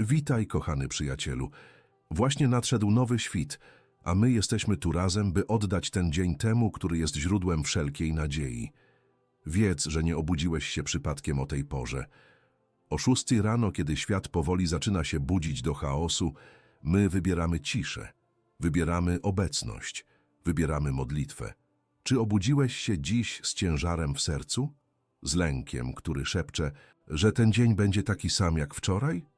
Witaj, kochany przyjacielu. Właśnie nadszedł nowy świt, a my jesteśmy tu razem, by oddać ten dzień temu, który jest źródłem wszelkiej nadziei. Wiedz, że nie obudziłeś się przypadkiem o tej porze. O szóstej rano, kiedy świat powoli zaczyna się budzić do chaosu, my wybieramy ciszę, wybieramy obecność, wybieramy modlitwę. Czy obudziłeś się dziś z ciężarem w sercu? Z lękiem, który szepcze, że ten dzień będzie taki sam jak wczoraj?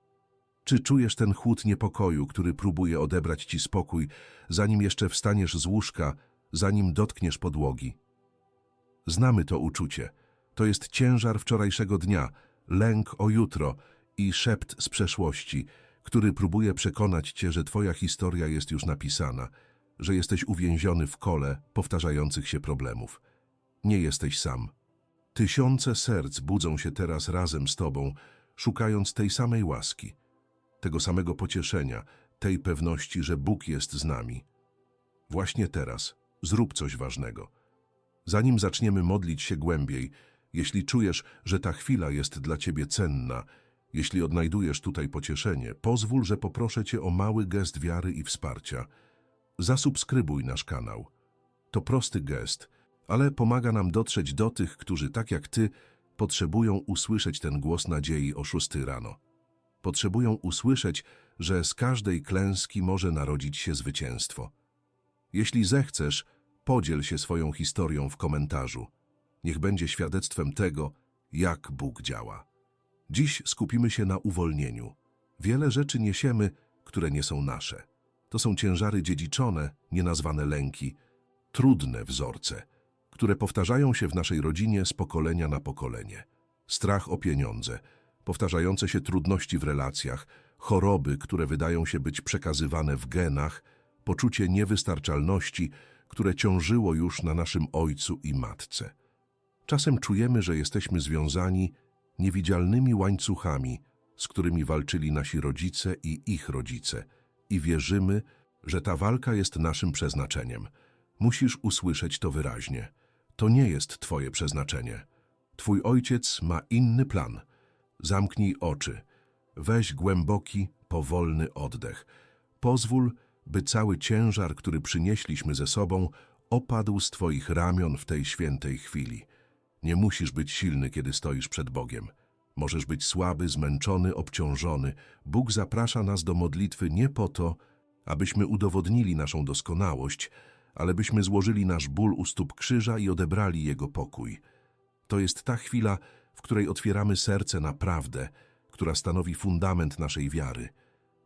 Czy czujesz ten chłód niepokoju, który próbuje odebrać ci spokój, zanim jeszcze wstaniesz z łóżka, zanim dotkniesz podłogi? Znamy to uczucie. To jest ciężar wczorajszego dnia, lęk o jutro i szept z przeszłości, który próbuje przekonać cię, że twoja historia jest już napisana, że jesteś uwięziony w kole powtarzających się problemów. Nie jesteś sam. Tysiące serc budzą się teraz razem z tobą, szukając tej samej łaski, tego samego pocieszenia, tej pewności, że Bóg jest z nami. Właśnie teraz zrób coś ważnego. Zanim zaczniemy modlić się głębiej, jeśli czujesz, że ta chwila jest dla ciebie cenna, jeśli odnajdujesz tutaj pocieszenie, pozwól, że poproszę cię o mały gest wiary i wsparcia. Zasubskrybuj nasz kanał. To prosty gest, ale pomaga nam dotrzeć do tych, którzy tak jak ty potrzebują usłyszeć ten głos nadziei o szóstej rano. Potrzebują usłyszeć, że z każdej klęski może narodzić się zwycięstwo. Jeśli zechcesz, podziel się swoją historią w komentarzu. Niech będzie świadectwem tego, jak Bóg działa. Dziś skupimy się na uwolnieniu. Wiele rzeczy niesiemy, które nie są nasze. To są ciężary dziedziczone, nienazwane lęki, trudne wzorce, które powtarzają się w naszej rodzinie z pokolenia na pokolenie. Strach o pieniądze, powtarzające się trudności w relacjach, choroby, które wydają się być przekazywane w genach, poczucie niewystarczalności, które ciążyło już na naszym ojcu i matce. Czasem czujemy, że jesteśmy związani niewidzialnymi łańcuchami, z którymi walczyli nasi rodzice i ich rodzice, i wierzymy, że ta walka jest naszym przeznaczeniem. Musisz usłyszeć to wyraźnie. To nie jest Twoje przeznaczenie. Twój ojciec ma inny plan. Zamknij oczy. Weź głęboki, powolny oddech. Pozwól, by cały ciężar, który przynieśliśmy ze sobą, opadł z Twoich ramion w tej świętej chwili. Nie musisz być silny, kiedy stoisz przed Bogiem. Możesz być słaby, zmęczony, obciążony. Bóg zaprasza nas do modlitwy nie po to, abyśmy udowodnili naszą doskonałość, ale byśmy złożyli nasz ból u stóp krzyża i odebrali Jego pokój. To jest ta chwila, w której otwieramy serce na prawdę, która stanowi fundament naszej wiary.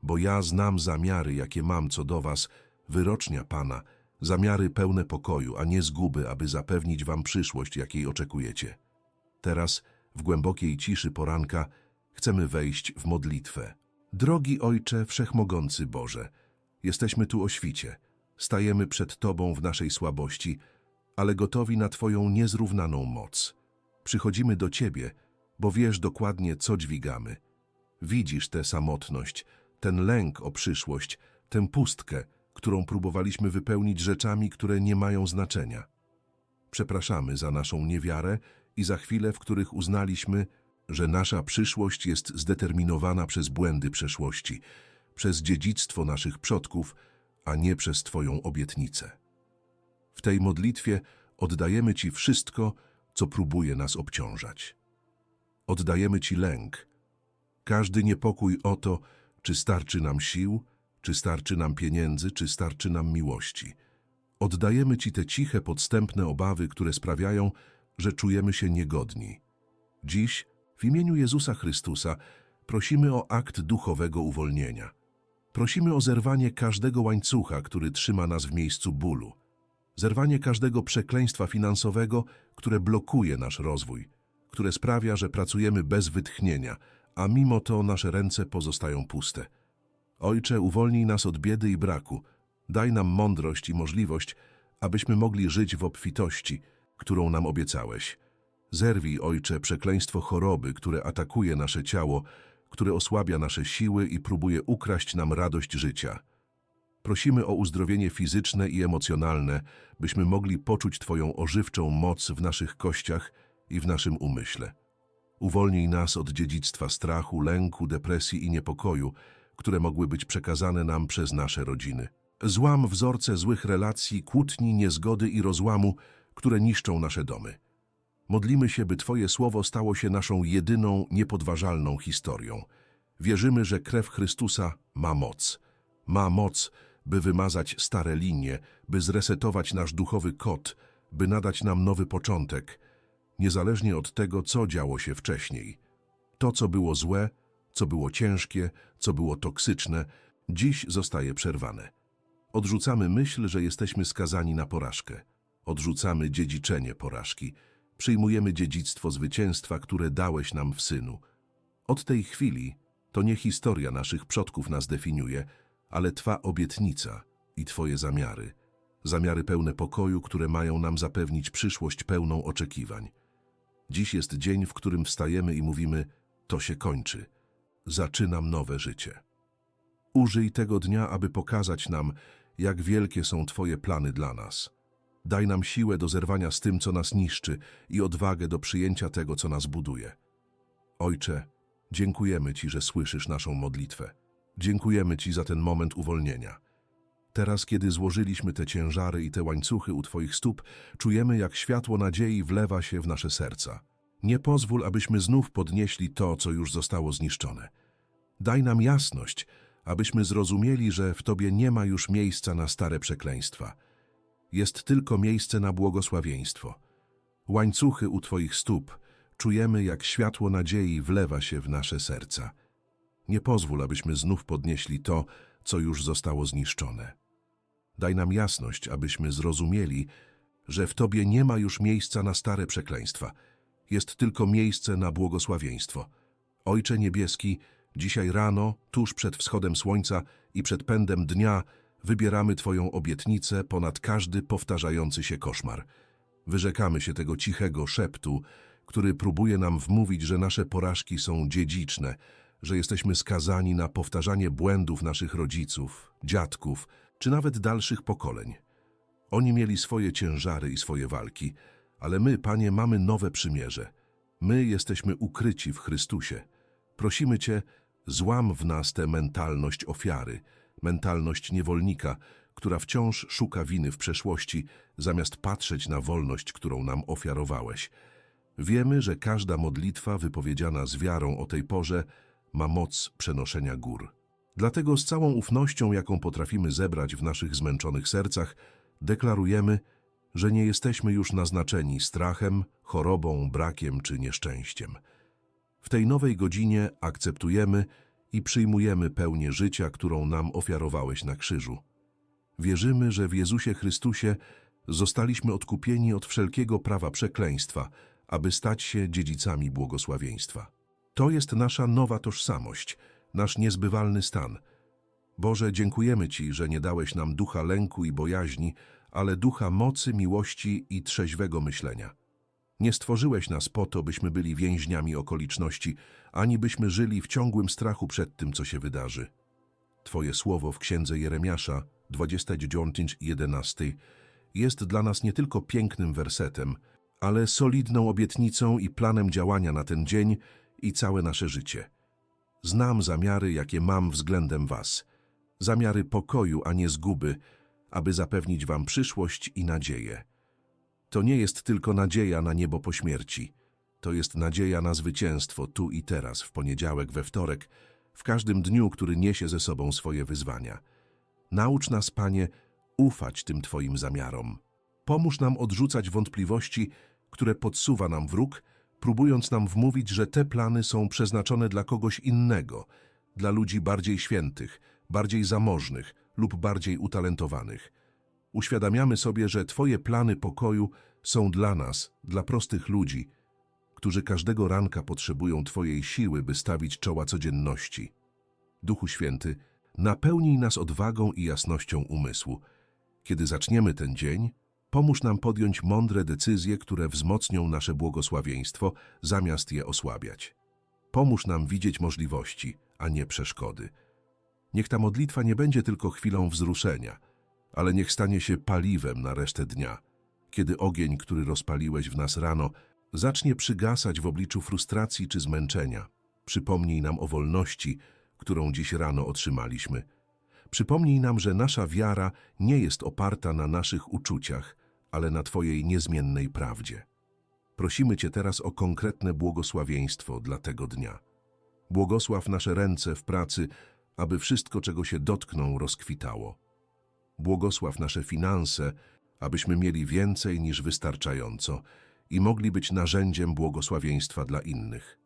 Bo ja znam zamiary, jakie mam co do was, wyrocznia Pana, zamiary pełne pokoju, a nie zguby, aby zapewnić wam przyszłość, jakiej oczekujecie. Teraz, w głębokiej ciszy poranka, chcemy wejść w modlitwę. Drogi Ojcze Wszechmogący Boże, jesteśmy tu o świcie, stajemy przed Tobą w naszej słabości, ale gotowi na Twoją niezrównaną moc. Przychodzimy do Ciebie, bo wiesz dokładnie, co dźwigamy. Widzisz tę samotność, ten lęk o przyszłość, tę pustkę, którą próbowaliśmy wypełnić rzeczami, które nie mają znaczenia. Przepraszamy za naszą niewiarę i za chwile, w których uznaliśmy, że nasza przyszłość jest zdeterminowana przez błędy przeszłości, przez dziedzictwo naszych przodków, a nie przez Twoją obietnicę. W tej modlitwie oddajemy Ci wszystko, co próbuje nas obciążać. Oddajemy Ci lęk, każdy niepokój o to, czy starczy nam sił, czy starczy nam pieniędzy, czy starczy nam miłości. Oddajemy Ci te ciche, podstępne obawy, które sprawiają, że czujemy się niegodni. Dziś, w imieniu Jezusa Chrystusa, prosimy o akt duchowego uwolnienia. Prosimy o zerwanie każdego łańcucha, który trzyma nas w miejscu bólu. Zerwanie każdego przekleństwa finansowego, które blokuje nasz rozwój, które sprawia, że pracujemy bez wytchnienia, a mimo to nasze ręce pozostają puste. Ojcze, uwolnij nas od biedy i braku. Daj nam mądrość i możliwość, abyśmy mogli żyć w obfitości, którą nam obiecałeś. Zerwij, Ojcze, przekleństwo choroby, które atakuje nasze ciało, które osłabia nasze siły i próbuje ukraść nam radość życia. Prosimy o uzdrowienie fizyczne i emocjonalne, byśmy mogli poczuć Twoją ożywczą moc w naszych kościach i w naszym umyśle. Uwolnij nas od dziedzictwa strachu, lęku, depresji i niepokoju, które mogły być przekazane nam przez nasze rodziny. Złam wzorce złych relacji, kłótni, niezgody i rozłamu, które niszczą nasze domy. Modlimy się, by Twoje słowo stało się naszą jedyną, niepodważalną historią. Wierzymy, że krew Chrystusa ma moc. Ma moc, by wymazać stare linie, by zresetować nasz duchowy kod, by nadać nam nowy początek, niezależnie od tego, co działo się wcześniej. To, co było złe, co było ciężkie, co było toksyczne, dziś zostaje przerwane. Odrzucamy myśl, że jesteśmy skazani na porażkę. Odrzucamy dziedziczenie porażki. Przyjmujemy dziedzictwo zwycięstwa, które dałeś nam w Synu. Od tej chwili to nie historia naszych przodków nas definiuje, ale Twa obietnica i Twoje zamiary. Zamiary pełne pokoju, które mają nam zapewnić przyszłość pełną oczekiwań. Dziś jest dzień, w którym wstajemy i mówimy, to się kończy. Zaczynam nowe życie. Użyj tego dnia, aby pokazać nam, jak wielkie są Twoje plany dla nas. Daj nam siłę do zerwania z tym, co nas niszczy i odwagę do przyjęcia tego, co nas buduje. Ojcze, dziękujemy Ci, że słyszysz naszą modlitwę. Dziękujemy Ci za ten moment uwolnienia. Teraz, kiedy złożyliśmy te ciężary i te łańcuchy u Twoich stóp, czujemy, jak światło nadziei wlewa się w nasze serca. Nie pozwól, abyśmy znów podnieśli to, co już zostało zniszczone. Daj nam jasność, abyśmy zrozumieli, że w Tobie nie ma już miejsca na stare przekleństwa. Jest tylko miejsce na błogosławieństwo. Łańcuchy u Twoich stóp, czujemy, jak światło nadziei wlewa się w nasze serca. Nie pozwól, abyśmy znów podnieśli to, co już zostało zniszczone. Daj nam jasność, abyśmy zrozumieli, że w Tobie nie ma już miejsca na stare przekleństwa. Jest tylko miejsce na błogosławieństwo. Ojcze Niebieski, dzisiaj rano, tuż przed wschodem słońca i przed pędem dnia, wybieramy Twoją obietnicę ponad każdy powtarzający się koszmar. Wyrzekamy się tego cichego szeptu, który próbuje nam wmówić, że nasze porażki są dziedziczne, że jesteśmy skazani na powtarzanie błędów naszych rodziców, dziadków, czy nawet dalszych pokoleń. Oni mieli swoje ciężary i swoje walki, ale my, Panie, mamy nowe przymierze. My jesteśmy ukryci w Chrystusie. Prosimy Cię, złam w nas tę mentalność ofiary, mentalność niewolnika, która wciąż szuka winy w przeszłości, zamiast patrzeć na wolność, którą nam ofiarowałeś. Wiemy, że każda modlitwa wypowiedziana z wiarą o tej porze ma moc przenoszenia gór. Dlatego z całą ufnością, jaką potrafimy zebrać w naszych zmęczonych sercach, deklarujemy, że nie jesteśmy już naznaczeni strachem, chorobą, brakiem czy nieszczęściem. W tej nowej godzinie akceptujemy i przyjmujemy pełnię życia, którą nam ofiarowałeś na krzyżu. Wierzymy, że w Jezusie Chrystusie zostaliśmy odkupieni od wszelkiego prawa przekleństwa, aby stać się dziedzicami błogosławieństwa. To jest nasza nowa tożsamość, nasz niezbywalny stan. Boże, dziękujemy Ci, że nie dałeś nam ducha lęku i bojaźni, ale ducha mocy, miłości i trzeźwego myślenia. Nie stworzyłeś nas po to, byśmy byli więźniami okoliczności, ani byśmy żyli w ciągłym strachu przed tym, co się wydarzy. Twoje słowo w Księdze Jeremiasza 29:11 jest dla nas nie tylko pięknym wersetem, ale solidną obietnicą i planem działania na ten dzień i całe nasze życie. Znam zamiary, jakie mam względem Was. Zamiary pokoju, a nie zguby, aby zapewnić Wam przyszłość i nadzieję. To nie jest tylko nadzieja na niebo po śmierci. To jest nadzieja na zwycięstwo tu i teraz, w poniedziałek, we wtorek, w każdym dniu, który niesie ze sobą swoje wyzwania. Naucz nas, Panie, ufać tym Twoim zamiarom. Pomóż nam odrzucać wątpliwości, które podsuwa nam wróg, próbując nam wmówić, że te plany są przeznaczone dla kogoś innego, dla ludzi bardziej świętych, bardziej zamożnych lub bardziej utalentowanych. Uświadamiamy sobie, że Twoje plany pokoju są dla nas, dla prostych ludzi, którzy każdego ranka potrzebują Twojej siły, by stawić czoła codzienności. Duchu Święty, napełnij nas odwagą i jasnością umysłu. Kiedy zaczniemy ten dzień, pomóż nam podjąć mądre decyzje, które wzmocnią nasze błogosławieństwo, zamiast je osłabiać. Pomóż nam widzieć możliwości, a nie przeszkody. Niech ta modlitwa nie będzie tylko chwilą wzruszenia, ale niech stanie się paliwem na resztę dnia, kiedy ogień, który rozpaliłeś w nas rano, zacznie przygasać w obliczu frustracji czy zmęczenia. Przypomnij nam o wolności, którą dziś rano otrzymaliśmy. Przypomnij nam, że nasza wiara nie jest oparta na naszych uczuciach, ale na Twojej niezmiennej prawdzie. Prosimy Cię teraz o konkretne błogosławieństwo dla tego dnia. Błogosław nasze ręce w pracy, aby wszystko, czego się dotkną, rozkwitało. Błogosław nasze finanse, abyśmy mieli więcej niż wystarczająco i mogli być narzędziem błogosławieństwa dla innych.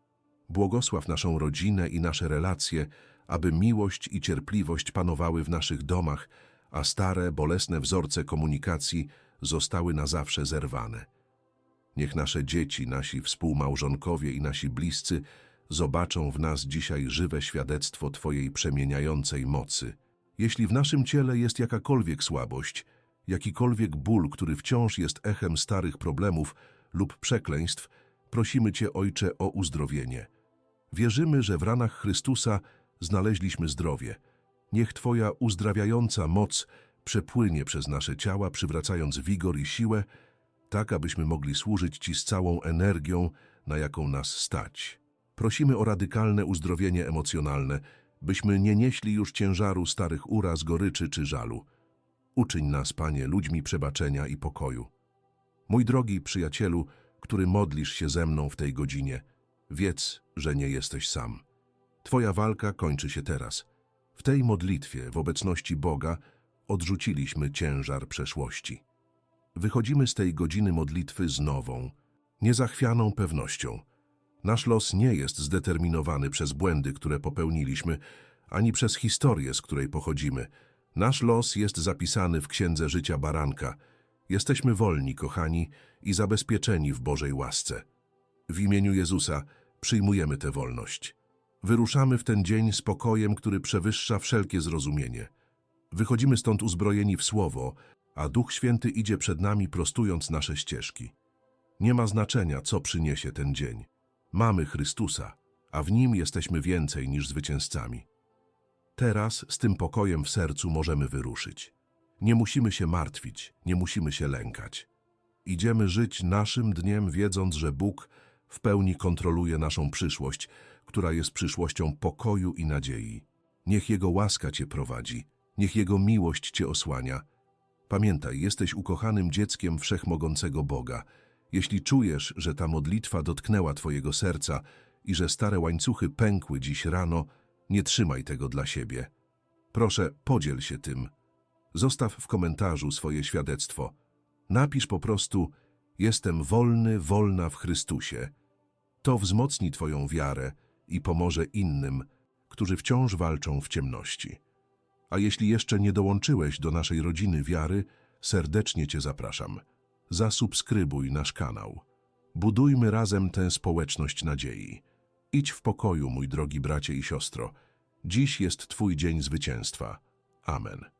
Błogosław naszą rodzinę i nasze relacje, aby miłość i cierpliwość panowały w naszych domach, a stare, bolesne wzorce komunikacji zostały na zawsze zerwane. Niech nasze dzieci, nasi współmałżonkowie i nasi bliscy zobaczą w nas dzisiaj żywe świadectwo Twojej przemieniającej mocy. Jeśli w naszym ciele jest jakakolwiek słabość, jakikolwiek ból, który wciąż jest echem starych problemów lub przekleństw, prosimy Cię, Ojcze, o uzdrowienie. Wierzymy, że w ranach Chrystusa znaleźliśmy zdrowie. Niech Twoja uzdrawiająca moc przepłynie przez nasze ciała, przywracając wigor i siłę, tak abyśmy mogli służyć Ci z całą energią, na jaką nas stać. Prosimy o radykalne uzdrowienie emocjonalne, byśmy nie nieśli już ciężaru starych uraz, goryczy czy żalu. Uczyń nas, Panie, ludźmi przebaczenia i pokoju. Mój drogi przyjacielu, który modlisz się ze mną w tej godzinie, wiedz, że nie jesteś sam. Twoja walka kończy się teraz. W tej modlitwie, w obecności Boga, odrzuciliśmy ciężar przeszłości. Wychodzimy z tej godziny modlitwy z nową, niezachwianą pewnością. Nasz los nie jest zdeterminowany przez błędy, które popełniliśmy, ani przez historię, z której pochodzimy. Nasz los jest zapisany w Księdze Życia Baranka. Jesteśmy wolni, kochani, i zabezpieczeni w Bożej łasce. W imieniu Jezusa przyjmujemy tę wolność. Wyruszamy w ten dzień spokojem, który przewyższa wszelkie zrozumienie. Wychodzimy stąd uzbrojeni w Słowo, a Duch Święty idzie przed nami prostując nasze ścieżki. Nie ma znaczenia, co przyniesie ten dzień. Mamy Chrystusa, a w Nim jesteśmy więcej niż zwycięzcami. Teraz z tym pokojem w sercu możemy wyruszyć. Nie musimy się martwić, nie musimy się lękać. Idziemy żyć naszym dniem, wiedząc, że Bóg w pełni kontroluje naszą przyszłość, która jest przyszłością pokoju i nadziei. Niech Jego łaska Cię prowadzi, niech Jego miłość Cię osłania. Pamiętaj, jesteś ukochanym dzieckiem wszechmogącego Boga. Jeśli czujesz, że ta modlitwa dotknęła Twojego serca i że stare łańcuchy pękły dziś rano, nie trzymaj tego dla siebie. Proszę, podziel się tym. Zostaw w komentarzu swoje świadectwo. Napisz po prostu Jestem wolny, wolna w Chrystusie. To wzmocni Twoją wiarę i pomoże innym, którzy wciąż walczą w ciemności. A jeśli jeszcze nie dołączyłeś do naszej rodziny wiary, serdecznie Cię zapraszam. Zasubskrybuj nasz kanał. Budujmy razem tę społeczność nadziei. Idź w pokoju, mój drogi bracie i siostro. Dziś jest Twój dzień zwycięstwa. Amen.